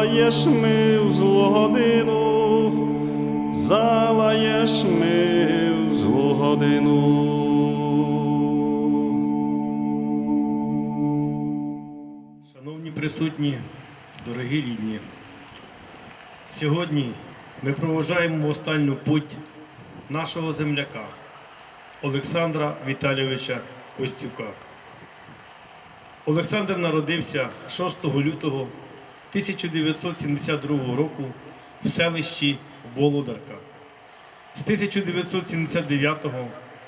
залаєш ми в злу годину, залаєш ми в злу годину. Шановні присутні, дорогі рідні, сьогодні ми проважаємо останню путь нашого земляка Олександра Віталійовича Костюка. Олександр народився 6 лютого 1972 року в селищі Володарка. З 1979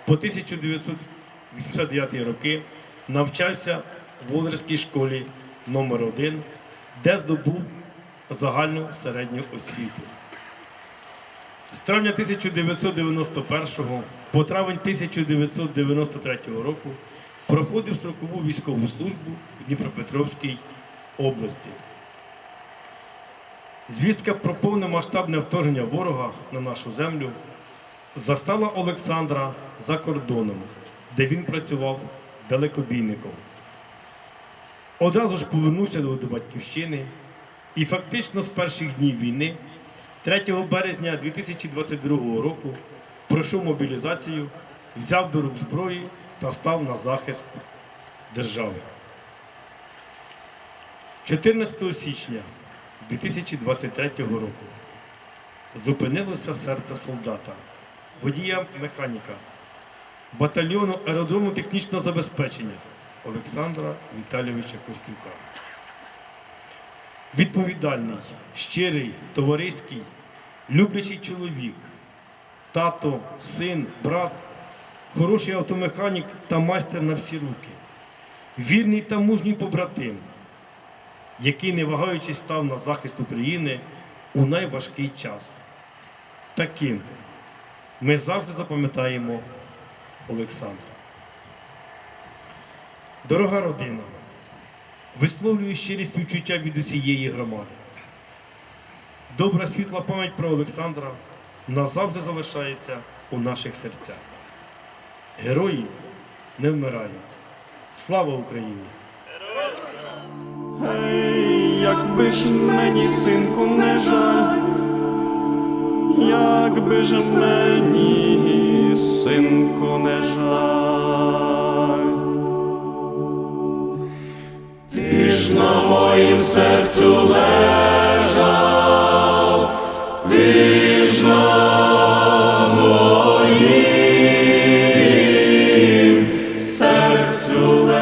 по 1989 роки навчався в Володарській школі номер 1 де здобув загальну середню освіту. З травня 1991 по травень 1993 року проходив строкову військову службу в Дніпропетровській області. Звістка про повномасштабне вторгнення ворога на нашу землю застала Олександра за кордоном, де він працював далекобійником. Одразу ж повернувся до батьківщини і фактично з перших днів війни, 3 березня 2022 року, пройшов мобілізацію, взяв до рук зброї та став на захист держави. 14 січня 2023 року зупинилося серце солдата, водія механіка, батальйону аеродрому технічного забезпечення Олександра Віталійовича Костюка. Відповідальний, щирий, товариський, люблячий чоловік, тато, син, брат, хороший автомеханік та майстер на всі руки, вірний та мужній побратим, який, не вагаючись, став на захист України у найважкий час. Таким ми завжди запам'ятаємо Олександра. Дорога родина, висловлюю щирі співчуття від усієї громади. Добра світла пам'ять про Олександра назавжди залишається у наших серцях. Герої не вмирають. Слава Україні! Ей, якби ж мені, синку, не жаль, якби ж мені, синку, не жаль. Ти ж на моїм серцю лежав, ти ж на моїм серцю лежав.